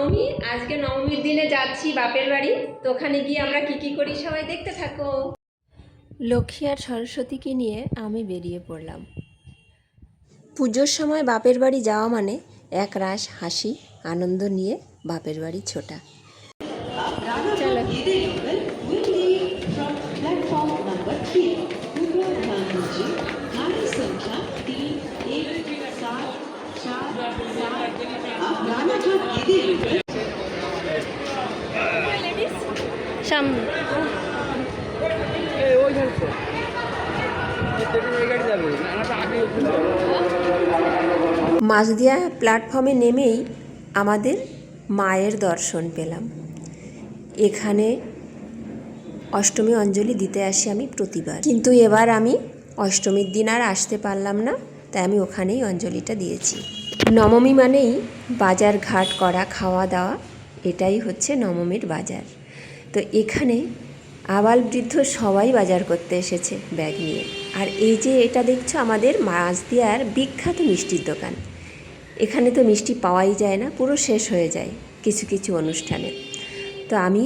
নবমী আজকে নবমীর দিনে যাচ্ছি বাপের বাড়ি তো ওখানে গিয়ে আমরা কি কি করি সবাই দেখতে থাকো। লক্ষ্মী আর সরস্বতীকে নিয়ে আমি বেরিয়ে পড়লাম। পুজোর সময় বাপের বাড়ি যাওয়া মানে এক রাস হাসি আনন্দ নিয়ে বাপের বাড়ি ছোটা। চলো। সামনে। মাঝদিয়া প্ল্যাটফর্মে নেমেই আমাদের মায়ের দর্শন পেলাম। এখানে অষ্টমী অঞ্জলি দিতে আসি আমি প্রতিবার। কিন্তু এবার আমি অষ্টমীর দিন আর আসতে পারলাম না, তাই আমি ওখানেই অঞ্জলিটা দিয়েছি। নবমী মানেই বাজার ঘাট করা, খাওয়া দাওয়া, এটাই হচ্ছে নবমীর বাজার। তো এখানে আবাল বৃদ্ধ সবাই বাজার করতে এসেছে ব্যাগ নিয়ে। আর এই যে এটা দেখছ আমাদের মাছদিয়ার বিখ্যাত মিষ্টির দোকান। এখানে তো মিষ্টি পাওয়াই যায় না, পুরো শেষ হয়ে যায় কিছু কিছু অনুষ্ঠানে। তো আমি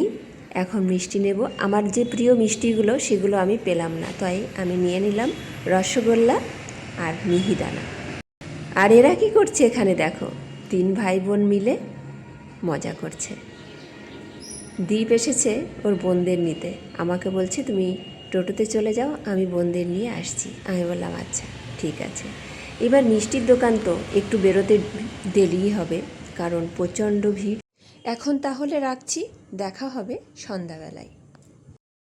এখন মিষ্টি নেব। আমার যে প্রিয় মিষ্টিগুলো, সেগুলো আমি পেলাম না। তাই আমি নিয়ে নিলাম রসগোল্লা আর মিহিদানা। আর এরা কি করছে এখানে দেখো? তিন ভাই বোন মিলে মজা করছে। দ্বীপ এসেছে ওর বোনদের নিতে। আমাকে বলছে, তুমি টোটোতে চলে যাও, আমি বোনদের নিয়ে আসছি। আমি বললাম আচ্ছা ঠিক আছে। এবার মিষ্টির দোকান তো একটু বেরোতে দেরিই হবে, কারণ প্রচণ্ড ভিড়। এখন তাহলে রাখছি, দেখা হবে সন্ধ্যাবেলায়।